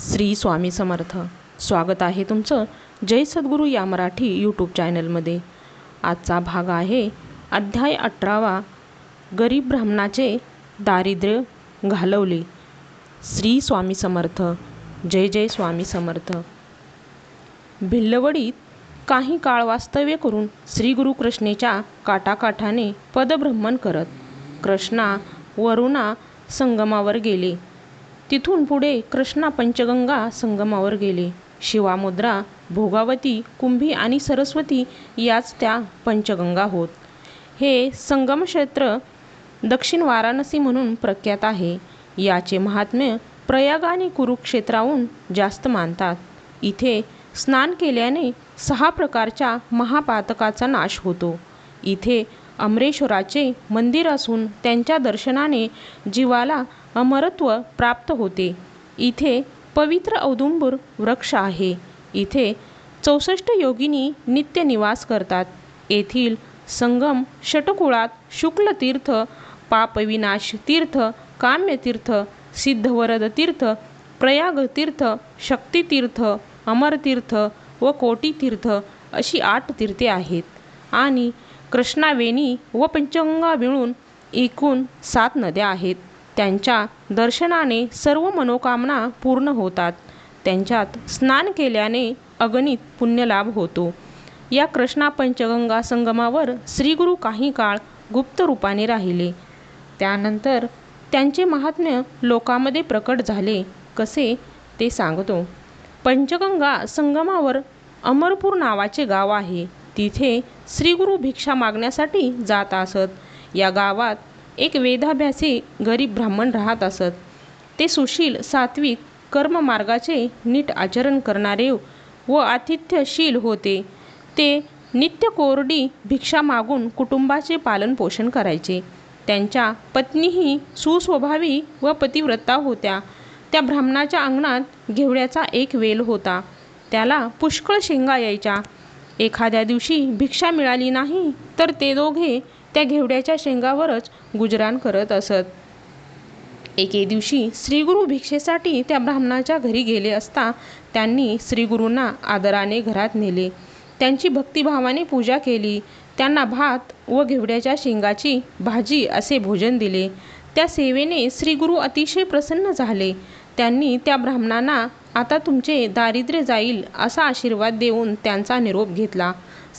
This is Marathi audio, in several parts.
श्री स्वामी समर्थ. स्वागत आहे तुमचं जय सद्गुरू या मराठी यूट्यूब चॅनलमध्ये आजचा भाग आहे अध्याय अठरावा. गरीब ब्राह्मणाचे दारिद्र्य घालवले. श्री स्वामी समर्थ. जय जय स्वामी समर्थ. भिल्लवडीत काही काळ वास्तव्य करून श्री गुरुकृष्णेच्या काठाकाठाने पदभ्रमण करत कृष्णा वरुणा संगमावर गेले. तिथून पुढे कृष्णा पंचगंगा संगमावर गेले. शिवामुद्रा भोगावती कुंभी आणि सरस्वती याच त्या पंचगंगा होत. हे संगम क्षेत्र दक्षिण वाराणसी म्हणून प्रख्यात आहे. याचे महात्म्य प्रयाग आणि कुरुक्षेत्राहून जास्त मानतात. इथे स्नान केल्याने सहा प्रकारच्या महापातकाचा नाश होतो. इथे अमरेश्वराचे मंदिर असून त्यांच्या दर्शनाने जीवाला अमरत्व प्राप्त होते. इथे पवित्र औदुंबूर वृक्ष आहे. इथे चौसष्ट योगिनी नित्य निवास करतात. येथील संगम षटकुळात शुक्लतीर्थ पापविनाश तीर्थ काम्यतीर्थ सिद्धवरद तीर्थ प्रयागतीर्थ शक्तितीर्थ अमरतीर्थ व कोटीतीर्थ अशी आठ तीर्थे आहेत. आणि कृष्णावेणी व पंचगंगा मिळून एकूण सात नद्या आहेत. त्यांच्या दर्शनाने सर्व मनोकामना पूर्ण होतात. त्यांच्यात स्नान केल्याने अगणित पुण्यलाभ होतो. या कृष्णा पंचगंगा संगमावर श्रीगुरू काही काळ गुप्त रूपाने राहिले. त्यानंतर त्यांचे महात्म्य लोकांमध्ये प्रकट झाले. कसे? ते सांगतो. पंचगंगा संगमावर अमरपूर नावाचे गाव आहे. तिथे श्रीगुरु भिक्षा मागण्यासाठी जात असत. या गावात एक वेदाभ्यासी गरीब ब्राह्मण राहत असत. ते सुशील सात्विक कर्ममार्गाचे नीट आचरण करणारे व आतिथ्यशील होते. ते नित्य कोरडी भिक्षा मागून कुटुंबाचे पालनपोषण करायचे. त्यांच्या पत्नीही सुस्वभावी व पतिव्रता होत्या. त्या ब्राह्मणाच्या अंगणात घेवड्याचा एक वेल होता. त्याला पुष्कळ शेंगा यायच्या. एखाद्या दिवशी भिक्षा मिळाली नाही तर ते दोघे त्या घेवड्याच्या शेंगावरच गुजराण करत असत. एके दिवशी श्रीगुरु भिक्षेसाठी त्या ब्राह्मणाच्या घरी गेले असता त्यांनी श्रीगुरूंना आदराने घरात नेले. त्यांची भक्तिभावाने पूजा केली. त्यांना भात व घेवड्याच्या शेंगाची भाजी असे भोजन दिले. त्या सेवेने श्रीगुरू अतिशय प्रसन्न झाले. त्यांनी त्या ब्राह्मणांना आता तुमचे दारिद्र्य जाईल असा आशीर्वाद देऊन त्यांचा निरोप घेतला.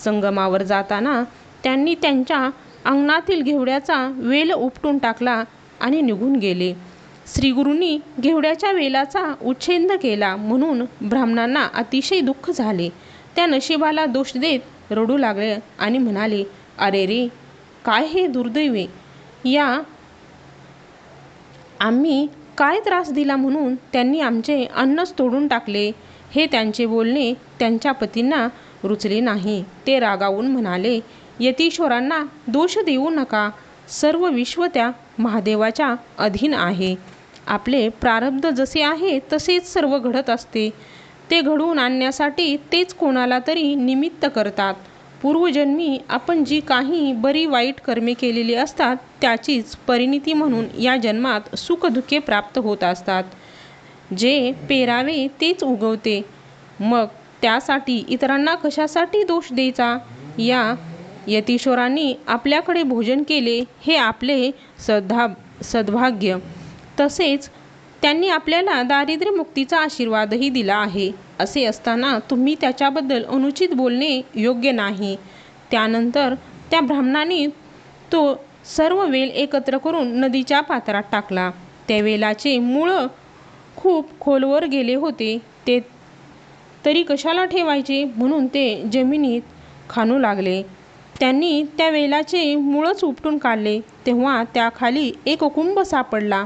संगमावर जाताना त्यांनी त्यांच्या अंगणातील घेवड्याचा वेल उपटून टाकला आणि निघून गेले. श्रीगुरूंनी घेवड्याच्या वेलाचा उच्छेद केला म्हणून ब्राह्मणांना अतिशय दुःख झाले. त्या नशिबाला दोष देत रडू लागले आणि म्हणाले अरे रे काय हे दुर्दैवे या आम्ही काय त्रास दिला म्हणून त्यांनी आमचे अन्नच तोडून टाकले? हे त्यांचे बोलणे त्यांच्या पतींना रुचले नाही. ते रागावून म्हणाले यतीश्वरांना दोष देऊ नका. सर्व विश्व त्या महादेवाच्या अधीन आहे. आपले प्रारब्ध जसे आहे तसेच सर्व घडत असते. ते घडवून आणण्यासाठी तेच कोणाला तरी निमित्त करतात. पूर्वजन्मी आपण जी काही बरी वाईट कर्मे केलेली असतात त्याचीच परिणिती म्हणून या जन्मात सुखदुःखे प्राप्त होत असतात. जे पेरावे तेच उगवते. मग त्यासाठी इतरांना कशासाठी दोष द्यायचा? या यतीश्वरांनी आपल्याकडे भोजन केले हे आपले सद्धा सद्भाग्य. तसेच त्यांनी आपल्याला दारिद्र्यमुक्तीचा आशीर्वादही दिला आहे. असे असताना तुम्ही त्याच्याबद्दल अनुचित बोलणे योग्य नाही. त्यानंतर त्या ब्राह्मणाने तो सर्व वेल एकत्र करून नदीच्या पात्रात टाकला. त्या वेलाचे मूळ खूप खोलवर गेले होते. ते तरी कशाला ठेवायचे म्हणून ते जमिनीत खाणू लागले. त्यांनी त्या वेलाचे मूळच उपटून काढले. तेव्हा त्याखाली एक कुंभ सापडला.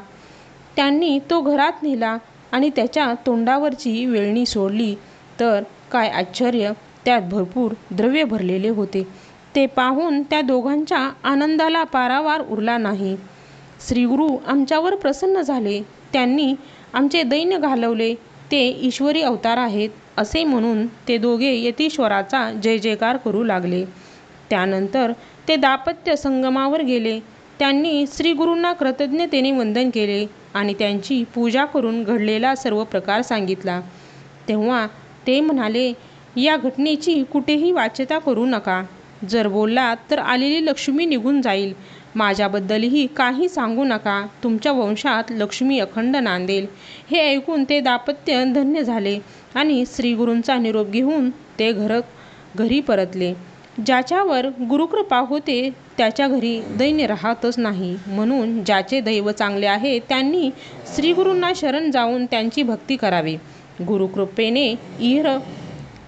त्यांनी तो घरात नेला आणि त्याच्या तोंडावरची वेळणी सोडली. तर काय आश्चर्य त्यात भरपूर द्रव्य भरलेले होते. ते पाहून त्या दोघांच्या आनंदाला पारावार उरला नाही. श्रीगुरू आमच्यावर प्रसन्न झाले. त्यांनी आमचे दैन्य घालवले. ते ईश्वरी अवतार आहेत असे म्हणून ते दोघे यतीश्वराचा जय जयकार करू लागले. त्यानंतर ते दापत्य संगमावर गेले. त्यांनी श्रीगुरूंना कृतज्ञतेने वंदन केले आणि त्यांची पूजा करून घडलेला सर्व प्रकार सांगितला. तेव्हा ते म्हणाले या घटनेची कुठेही वाच्यता करू नका. जर बोललात तर आलेली लक्ष्मी निघून जाईल. माझ्याबद्दलही काही सांगू नका. तुमच्या वंशात लक्ष्मी अखंड नांदेल. हे ऐकून ते दाम्पत्य धन्य झाले आणि श्रीगुरूंचा निरोप घेऊन ते घर घरी परतले. ज्याच्यावर गुरुकृपा होते त्याच्या घरी दैन्य राहतच नाही. म्हणून ज्याचे दैव चांगले आहे त्यांनी श्रीगुरूंना शरण जाऊन त्यांची भक्ती करावी. गुरुकृपेने इह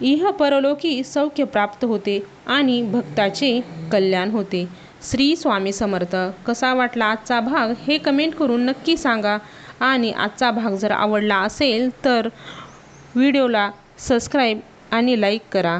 इह परलोकी सौख्य प्राप्त होते आणि भक्ताचे कल्याण होते. श्री स्वामी समर्थ कसा वाटला आजचा भाग? हे कमेंट करून नक्की सांगा. आणि आजचा भाग जर आवडला असेल तर व्हिडिओला सबस्क्राईब आणि लाईक करा.